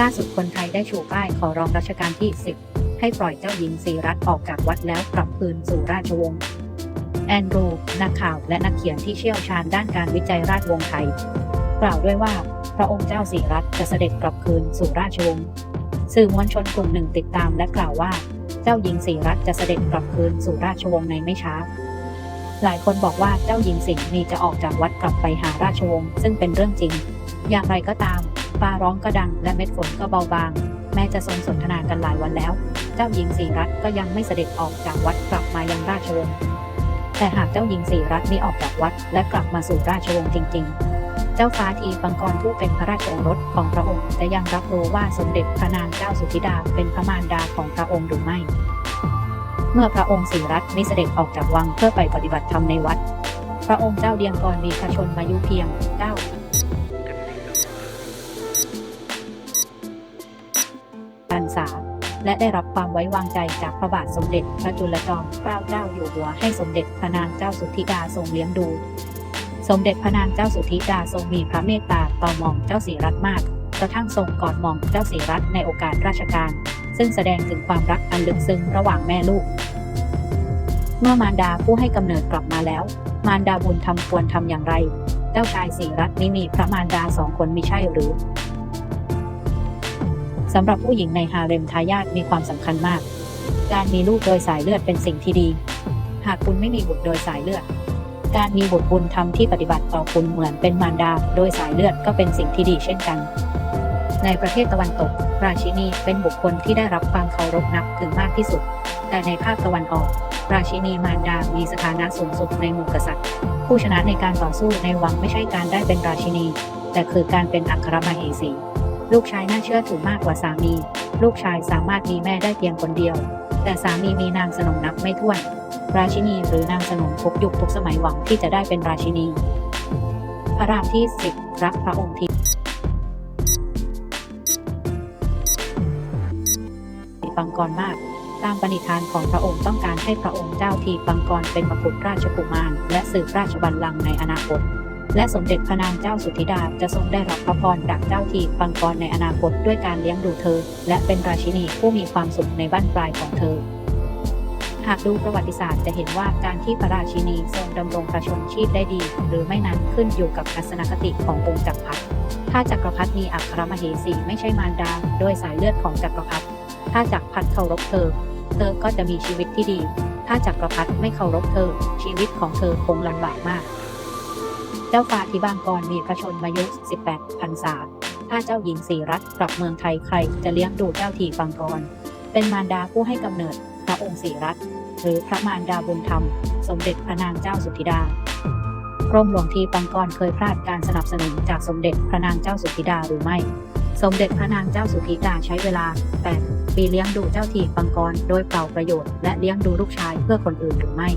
ล่าสุดคนไทยได้ชูป้ายขอร้องรัชกาลที่ 10 ให้ปล่อยเจ้าหญิงสีรัตน์ออกจากวัดแล้วกลับคืนสู่ราชวงศ์แอนดรูว์นักข่าวและนักเขียนที่เชี่ยวชาญด้านการวิจัยราชวงศ์ไทย กล่าวด้วยว่าพระองค์เจ้าสีรัตน์จะเสด็จกลับคืนสู่ราชวงศ์สื่อมวลชนกลุ่มหนึ่งติดตามและกล่าวว่า เจ้าหญิงสีรัตน์จะเสด็จกลับคืนสู่ราชวงศ์ในไม่ช้า หลายคนบอกว่าเจ้าหญิงสิงห์มีจะออกจากวัดกลับไปหาราชวงศ์ซึ่งเป็นเรื่องจริง อย่างไรก็ตาม ฟ้าร้องก็ดัง และเม็ดฝนก็เบาบาง แม้จะทรงสนทนากันหลายวันแล้ว เจ้าหญิงสีรัตก็ยังไม่เสด็จออกจากวัดกลับมายังราชวงศ์แต่หากเจ้าหญิงสีรัตนี้ออกจากวัดและกลับมาสู่ราชวงศ์จริง ๆ เจ้าฟ้าทีบังกรผู้เป็นพระราชโอรสของพระองค์จะยังรับรู้ว่าสมเด็จพระนางเจ้าสุธิดาเป็นพระมารดาของพระองค์หรือไม่ เมื่อพระองค์สีรัตนี้เสด็จออกจากวังเพื่อไปปฏิบัติธรรมในวัด พระองค์เจ้าเดียงกรมีพระชนมายุเพียง9 รรษา และได้รับความไว้วางใจจากพระบาทสมเด็จพระจุลจอมเกล้าเจ้าอยู่หัวให้สมเด็จพระนางเจ้าสุธิดาทรงเลี้ยงดู สมเด็จพระนางเจ้าสุธิดาทรงมีพระเมตตาต่อหม่อมเจ้าศรีรัตน์มากกระทั่งทรงกอดหม่อมเจ้าศรีรัตน์ในโอกาสราชการ ซึ่งแสดงถึงความรักอันลึกซึ้งระหว่างแม่ลูก เมื่อมารดาผู้ให้กำเนิดกลับมาแล้ว มารดาบุญทำควรทำอย่างไร เจ้าชายศรีรัตน์นี้มีพระมารดาสองคนมิใช่หรือ สำหรับผู้หญิงในฮาเร็มทายาทมีความสำคัญมาก การมีลูกโดยสายเลือดเป็นสิ่งที่ดี หากคุณไม่มีบุตรโดยสายเลือด การมีบุตรบุญธรรมที่ปฏิบัติต่อคุณเหมือนเป็นมารดาโดยสายเลือดก็เป็นสิ่งที่ดีเช่นกัน ในประเทศตะวันตก ราชินีเป็นบุคคลที่ได้รับความเคารพนับถือมากที่สุด แต่ในภาคตะวันออก ราชินีมารดามีสถานะสูงสุดในหมู่กษัตริย์ ผู้ชนะในการต่อสู้ในวังไม่ใช่การได้เป็นราชินี แต่คือการเป็นอัครมเหสี ลูกชายน่าเชื่อถือมากกว่าสามี ลูกชายสามารถมีแม่ได้เพียงคนเดียว แต่สามีมีนางสนมนับไม่ถ้วน ราชินีหรือนางสนมทุกยุคทุกสมัยหวังที่จะได้เป็นราชินี พระรามที่สิบรักพระองค์ที่ปังกรมาก ตามปณิธานของพระองค์ต้องการให้พระองค์เจ้าทีปังกรเป็นมกุฎราชกุมาร และสืบราชบัลลังก์ในอนาคต และสมเด็จพระนางเจ้าสุธิดาจะทรงได้รับพระพรจากเจ้าทีปังกรในอนาคตด้วยการเลี้ยงดูเธอ และเป็นราชินีผู้มีความสุขในบ้านปลายของเธอ หากดูประวัติศาสตร์จะเห็นว่าการที่พระราชินีทรงดำรงประชนชีพได้ดี หรือไม่นั้นขึ้นอยู่กับทัศนคติขององค์จักรพรรดิถ้าจักรพรรดิมีอัครมเหสีไม่ใช่มารดาโดยสายเลือดของจักรพรรดิถ้าจักรพรรดิเคารพเธอ เธอก็จะมีชีวิตที่ดี ถ้าจักรพรรดิไม่เคารพเธอ ชีวิตของเธอคงลำบากมาก เจ้าฟ้าธิบางกรมีพระชนมายุ 18พรรษาถ้าเจ้าหญิงสีรัตกลับเมืองไทยใครจะเลี้ยงดูเจ้าทีฟังกร เป็นมารดาผู้ให้กำเนิดพระองค์สีรัตหรือพระมารดาบุญธรรม สมเด็จพระนางเจ้าสุธิดากรมหลวงทีปังกรเคยพลาดการสนับสนุนจากสมเด็จพระนางเจ้าสุธิดาหรือไม่ สมเด็จพระนางเจ้าสุธิดาใช้เวลา8ปีเลี้ยงดูเจ้าทีปังกรโดยเปล่าประโยชน์และเลี้ยงดูลูกชายเพื่อคนอื่นหรือไม่